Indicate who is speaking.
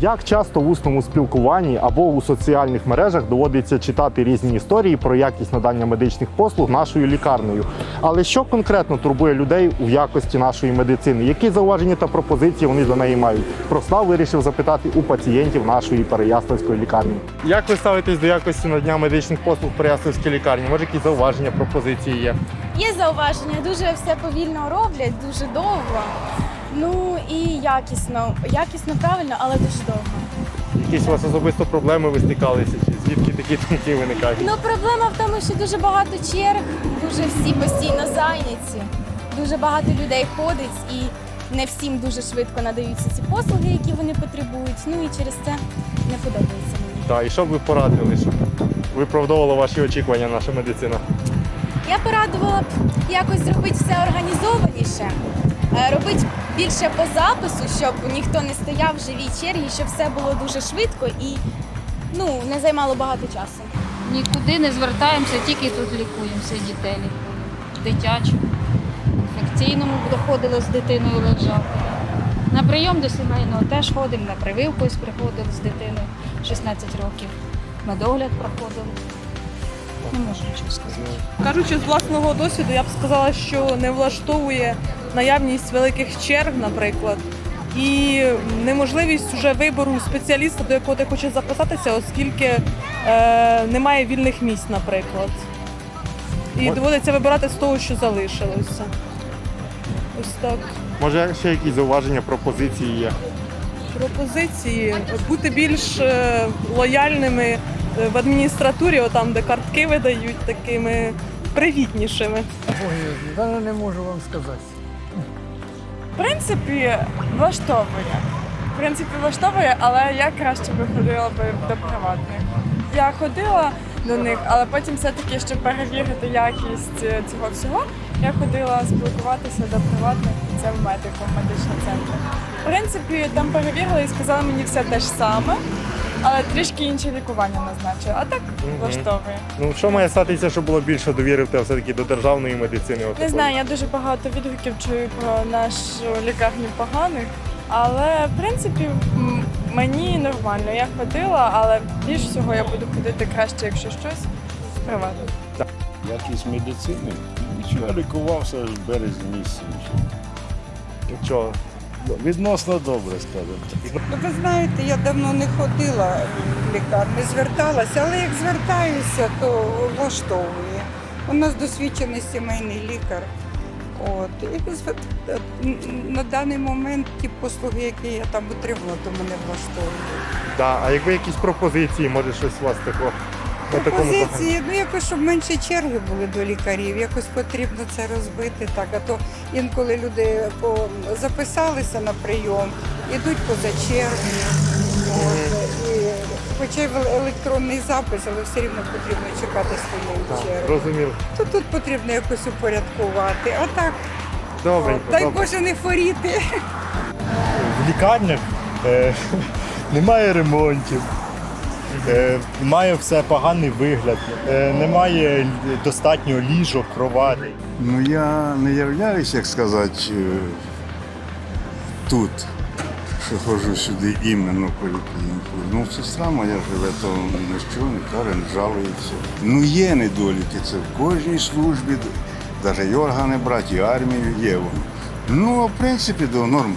Speaker 1: Як часто в усному спілкуванні або у соціальних мережах доводиться читати різні історії про якість надання медичних послуг нашою лікарнею. Але що конкретно турбує людей у якості нашої медицини? Які зауваження та пропозиції вони до неї мають? Про став вирішив запитати у пацієнтів нашої Переяславської лікарні. Як ви ставитесь до якості надання медичних послуг в Переяславській лікарні? Може, якісь зауваження, пропозиції є?
Speaker 2: Є зауваження, дуже все повільно роблять, дуже довго. Ну і якісно, якісно правильно, але дуже довго.
Speaker 1: Якісь у вас особисто проблеми ви стикалися? Чи звідки такі думки виникають?
Speaker 2: Ну проблема в тому, що дуже багато черг, дуже всі постійно зайняті, дуже багато людей ходить і не всім дуже швидко надаються ці послуги, які вони потребують. Ну і через це не подобається мені.
Speaker 1: Так, і що б ви порадили, щоб виправдовувала ваші очікування наша медицина?
Speaker 2: Я порадувала б якось зробити все організованіше, е, робити більше по запису, щоб ніхто не стояв в живій чергі, щоб все було дуже швидко і ну, не займало багато часу.
Speaker 3: Нікуди не звертаємося, тільки тут лікуємося дітей лікуємо. Дитячу. Інфекційному доходили з дитиною лежати. На прийом до сімейного теж ходимо, на прививку ось приходили з дитиною 16 років. На догляд проходили. Не можу нічого сказати.
Speaker 4: Кажучи з власного досвіду, я б сказала, що не влаштовує наявність великих черг, наприклад, і неможливість вже вибору спеціаліста, до якого ти хочеш записатися, оскільки е, немає вільних місць, наприклад. І доводиться вибирати з того, що залишилося. Ось так.
Speaker 1: Може, ще якісь зауваження, пропозиції є?
Speaker 4: Пропозиції бути більш е, лояльними е, в адміністратурі, отам, де картки видають, такими привітнішими.
Speaker 5: Ой, я не можу вам сказати.
Speaker 6: В принципі, влаштовує. В принципі, влаштовує, але я краще би ходила би до приватних. Я ходила до них, але потім все-таки, щоб перевірити якість е, цього всього, я ходила спілкуватися до приватних, і це в медику, в медичний центр. В принципі, там перевірили і сказали мені все те ж саме, але трішки інше лікування назначили. А так влаштовує.
Speaker 1: Ну що має статися, щоб було більше довіри в те все-таки до державної медицини?
Speaker 6: Не
Speaker 1: отакої?
Speaker 6: знаю, я дуже багато відгуків чую про нашу лікарню поганих, але в принципі м, мені нормально. Я ходила, але більш всього я буду ходити краще, якщо щось приватно.
Speaker 7: Якість медицини. Нічого, я лікувався з березня місяця.
Speaker 1: Нічого.
Speaker 7: Відносно добре, скажімо так.
Speaker 8: Ну, ви знаєте, я давно не ходила в лікарню, зверталася, але як звертаюся, то влаштовує. У нас досвідчений сімейний лікар. От. І на даний момент ті послуги, які я там отримала, то мене влаштовують.
Speaker 1: Да. А якби якісь пропозиції, може щось у вас такого? На такому
Speaker 8: Пропозиції, ну якось, щоб менше черги були до лікарів, якось потрібно це розбити так. А то інколи люди по, записалися на прийом, ідуть поза чергою. От, і, хоча й в електронний запис, але все рівно потрібно чекати своєї
Speaker 1: Так,
Speaker 8: черги.
Speaker 1: Розумів.
Speaker 8: То тут потрібно якось упорядкувати. А так,
Speaker 1: Добренько.
Speaker 8: дай
Speaker 1: добре.
Speaker 8: Боже не хворіти.
Speaker 9: в лікарнях е, немає ремонтів, е, має все поганий вигляд, е, немає достатньо ліжок, кроватей.
Speaker 7: Ну я не являюсь, як сказати, е, тут, що ходжу сюди іменно поліклініку. Ну, сестра моя живе, то що не каже, не жалується. Ну є недоліки, це в кожній службі, навіть органи брати, і армію є воно. Ну, в принципі, то нормально.